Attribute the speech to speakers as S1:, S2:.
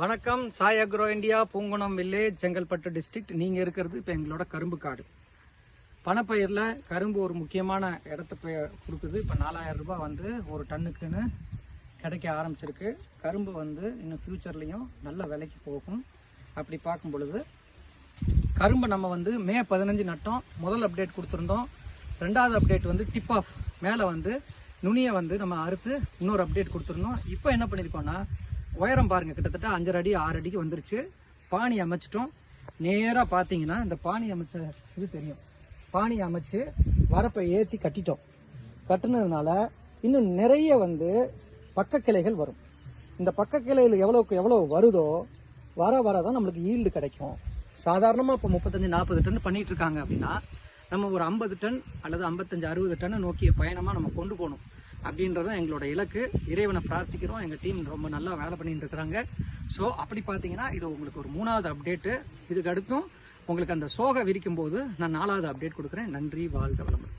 S1: வணக்கம். Sai agro India Poongunam village Chengalpattu district. நீங்கள் இருக்கிறது இப்போ எங்களோட கரும்பு காடு. பணப்பயிரில் கரும்பு ஒரு முக்கியமான இடத்த கொடுக்குது. இப்போ நாலாயிரம் ரூபாய் வந்து ஒரு டன்னுக்குன்னு கிடைக்க ஆரம்பிச்சிருக்கு. கரும்பு வந்து இன்னும் ஃப்யூச்சர்லேயும் நல்ல விலைக்கு போகும். அப்படி பார்க்கும் பொழுது கரும்பை நம்ம வந்து மே பதினஞ்சு நட்டோம். முதல் அப்டேட் கொடுத்துருந்தோம். ரெண்டாவது அப்டேட் வந்து டிப் ஆஃப் மேலே வந்து நுனியை வந்து நம்ம அறுத்து இன்னொரு அப்டேட் கொடுத்துருந்தோம். இப்போ என்ன பண்ணியிருக்கோம்னா உயரம் பாருங்கள் கிட்டத்தட்ட அஞ்சரை அடி ஆறு அடிக்கு வந்துருச்சு. பானி அமைச்சிட்டோம். நேராக பார்த்தீங்கன்னா இந்த பானி அமைச்ச இது தெரியும். பானி அமைச்சு வரப்பை ஏற்றி கட்டிட்டோம். கட்டினதுனால இன்னும் நிறைய வந்து பக்க கிளைகள் வரும். இந்த பக்க கிளையில் எவ்வளோக்கு எவ்வளோ வருதோ வர வர தான் நம்மளுக்கு ஈல்டு கிடைக்கும். சாதாரணமாக இப்போ முப்பத்தஞ்சு நாற்பது டன் பண்ணிகிட்டு இருக்காங்க அப்படின்னா நம்ம ஒரு ஐம்பது டன் அல்லது ஐம்பத்தஞ்சு அறுபது டன்னை நோக்கிய பயணமாக நம்ம கொண்டு போகணும். அப்படின்றதும் எங்களோட இலக்கு. இறைவனை பிரார்த்திக்கிறோம். எங்கள் டீம் ரொம்ப நல்லா வேலை பண்ணிட்டு இருக்கிறாங்க. ஸோ அப்படி பார்த்தீங்கன்னா இது உங்களுக்கு ஒரு மூணாவது அப்டேட்டு இதுக்கு அடுத்தும் உங்களுக்கு அந்த சோகை விரிக்கும் போது நான் நாலாவது அப்டேட் கொடுக்குறேன். நன்றி வாழ்க வளமுடன்.